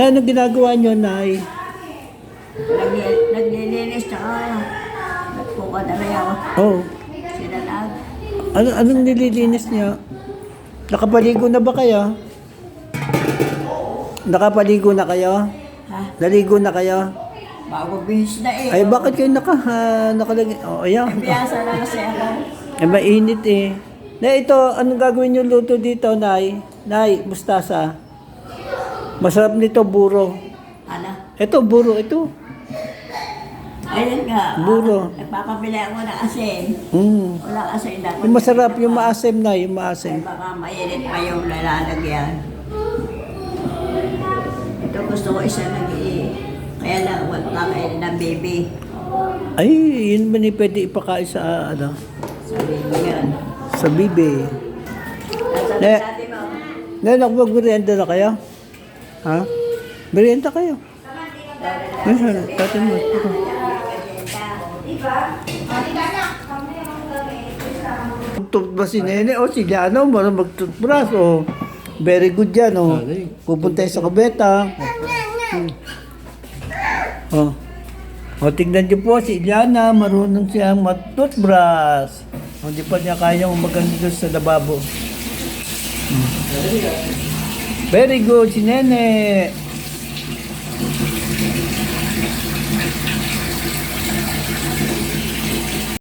Nay, anong ginagawa nyo, Nay? Nagli- Naglilinis tsaka nagpupa na rin ako. Oh, Sinalag. ano, anong nililinis niya? Nakapaligo na ba kayo? Nakapaligo na kayo? Ha? Naligo na kayo? Bago bihis na eh. Ay, bakit kayo naka, ha, nakalagay? Oh, ayan. Piyasa na kasi ako. Eh, mainit eh. Na ito, anong gagawin niyo luto dito, Nay? Nay, mustasa. Masarap nito, buro. Ano? Ito, buro, ito. Ayun nga. Buro. ah, Nagpapabili ako ng asin. Mm. Wala asin na. Yung masarap, yung maasim na, yung maasim. Ay, baka mainit pa yung lalagyan. Ito gusto ko isa nag Kaya lang, wala kakainin ng baby. Ay, yun ba ni pwede ipakain sa, ano, Sabi mo yan. sa. Nasa Ne- dati mo. Ngayon, ako mag-merienda na kayo? Ha? Merienda kayo? Ngayon, tati mo. Toothbrush si Nene, o si Liano, marang mag-toothbrush, o. Very good yan, o. Pupunta sa kabeta. Hmm. O. O, tingnan niyo po, si Iliana, marunong siyang mag-toothbrush. O, Hindi pa niya kayang maganda doon sa lababo. Very good, si Nene.